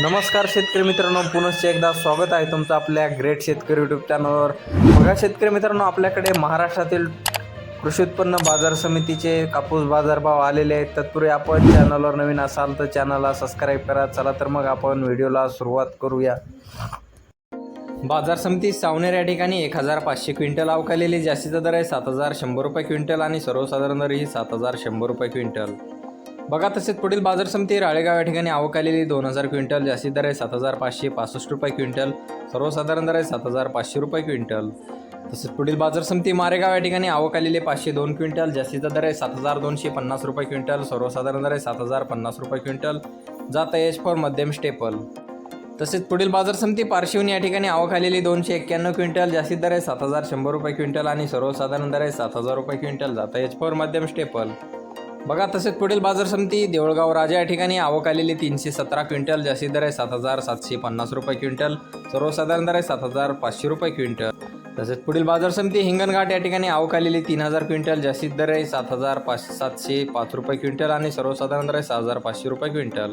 नमस्कार शेतकरी मित्रांनो पुनश्च एकदा स्वागत आहे तुमचं आपल्या ग्रेट शेतकरी यूट्यूब चॅनलवर बघा शेतकरी मित्रांनो आपल्याकडे महाराष्ट्रातील कृषी उत्पन्न बाजार समितीचे कापूस बाजारभाव आलेले आहेत. तत्पूर्वी आपण चॅनलवर नवीन असाल तर चॅनलला सबस्क्राईब करा. चला तर मग आपण व्हिडिओला सुरुवात करूया. बाजार समिती सावनेर या ठिकाणी एक हजार पाचशे क्विंटल अवकालेली जास्तीचा दर आहे सात हजार शंभर रुपये क्विंटल आणि सर्वसाधारण दर ही सात हजार शंभर रुपये क्विंटल. बघा तसेच पुढील बाजार समिती राळेगाव या ठिकाणी आवक आलेली दोन हजार क्विंटल जास्ती दर आहे सात हजार पाचशे पासष्ट रुपये क्विंटल सर्वसाधारण दर आहे सात हजार पाचशे रुपये क्विंटल. तसेच पुढील बाजार समिती मारेगाव या ठिकाणी आवक आलेली पाचशे दोन क्विंटल जास्तीचा दर आहे सात हजार दोनशे पन्नास रुपये क्विंटल सर्वसाधारण दर आहे सात हजार पन्नास रुपये क्विंटल जात एच फॉर मध्यम स्टेपल. तसेच पुढील बाजार समिती पारशिवनी या ठिकाणी आवक आलेली दोनशे एक्क्याण्णव क्विंटल जास्तीत दर आहे सात हजार शंभर रुपये क्विंटल आणि सर्वसाधारण दर आहे सात हजार रुपये क्विंटल जाता एच फॉर मध्यम स्टेपल. बघा तसेच पुढील बाजार समिती देऊळगाव राजा या ठिकाणी आवक आलेली तीनशे सतरा क्विंटल जास्ती दर आहे सात हजार सातशे पन्नास रुपये क्विंटल सर्वसाधारण दर आहे सात हजार पाचशे रुपये क्विंटल. तसेच पुढील बाजार समिती हिंगणघाट या ठिकाणी आवक आलेली तीन हजार क्विंटल जास्तीत दर आहे सात हजार पाच सातशे पाच रुपये क्विंटल आणि सर्वसाधारण दर आहे सहा हजार पाचशे रुपये क्विंटल.